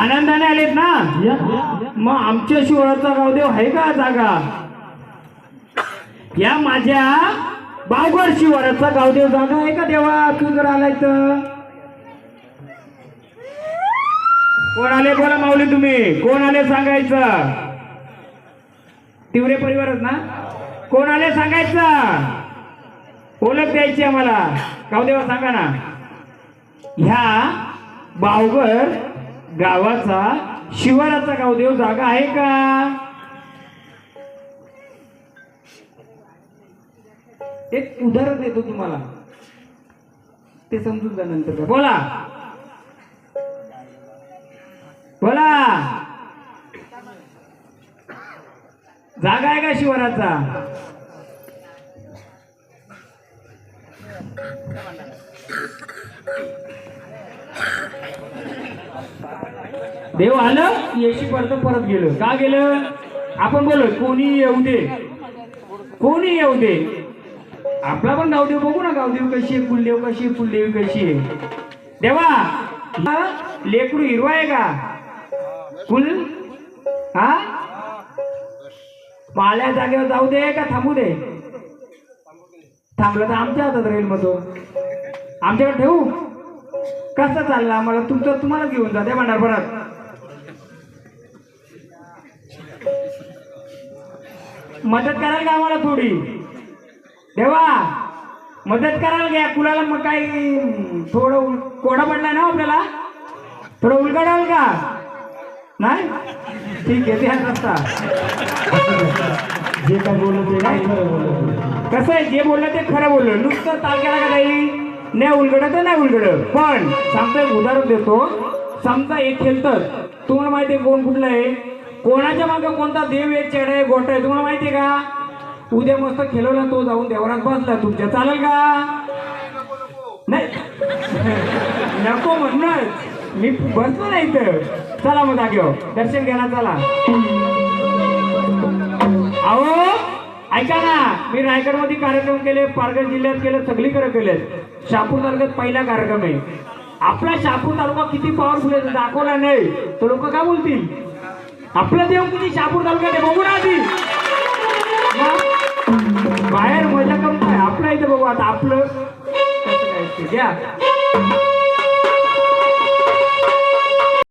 आनंदाने आलेत ना? मग आमच्या शिवराचा गावदेव आहे का जागा? या माझ्या बावगड शिवराचा गावदेव जागा आहे का देवा? तू जर आलाय तर. कोण आले? बोला माऊली तुम्ही. कोण आले सांगायचं? तिवरे परिवारच ना? कोण आले सांगायचं? ओळख द्यायची आम्हाला. गावदेवा सांगा ना. ह्या बावगर गावाचा शिवाराचा गावदेव जागा आहे का? एक उदाहरण देतो तुम्हाला. ते समजून जा नंतर बोला. बोला. जागा आहे का शिवाराचा? देव आलं येशी परत परत गेलं. का गेलं? आपण बोलो कोणी येऊ दे. कोणी येऊ दे? आपला पण गावदेव बघू ना गावदेव कशी आहे कुलदेव कशी आहे कुलदेवी कशी आहे. देवा लेकडू लेकरू हिरवा आहे का? कुल? हा? पाळ्या जागेवर जाऊ दे का थांबू दे? थांबलं तर आमच्या हातात राहील मग तो. आमच्याकडे ठेवू? कसं चाललं आम्हाला? तुमचं तुम्हाला घेऊन जा द्या परत. मदत कराल का आम्हाला थोडी? देवा मदत कराल घ्या. कुणाला मग काही थोडं उल- कोडा पडला ना आपल्याला? थोडं उलगडाल का? नाही? ठीक आहे ध्यान रस्ता. जे काय बोलत ते नाही खरं कसं आहे जे बोललं ते खरं बोललं. नुसतं ताल केला का नाही नाही उलगडत तर नाही उलगडत. पण सांगतो एक उदाहरण देतो. समजा एक खेळतं तुम्हाला माहिती आहे कोण कुठलं आहे? कोणाच्या मागे कोणता देव आहे चेड आहे गोट आहे? तुम्हाला माहिती आहे का? उद्या मस्त खेळवला तो जाऊन देवरात बसला. तुमच्या चालेल का? नाही. नको म्हणणार. मी बसलो नाही तर चला मग जागेव हो. दर्शन घ्यायला चला. अहो ऐका ना. मी रायगडमध्ये कार्यक्रम केले पालघर जिल्ह्यात केले सगळीकडे केले. शापूर तालुक्यात पहिला कार्यक्रम आहे. आपला शापूर तालुका किती पॉवरफुल आहे दाखवला नाही. तर लोक काय बोलतील? आपला देव किती शापूर तालुक्यात आहे बघू ना. आधी मग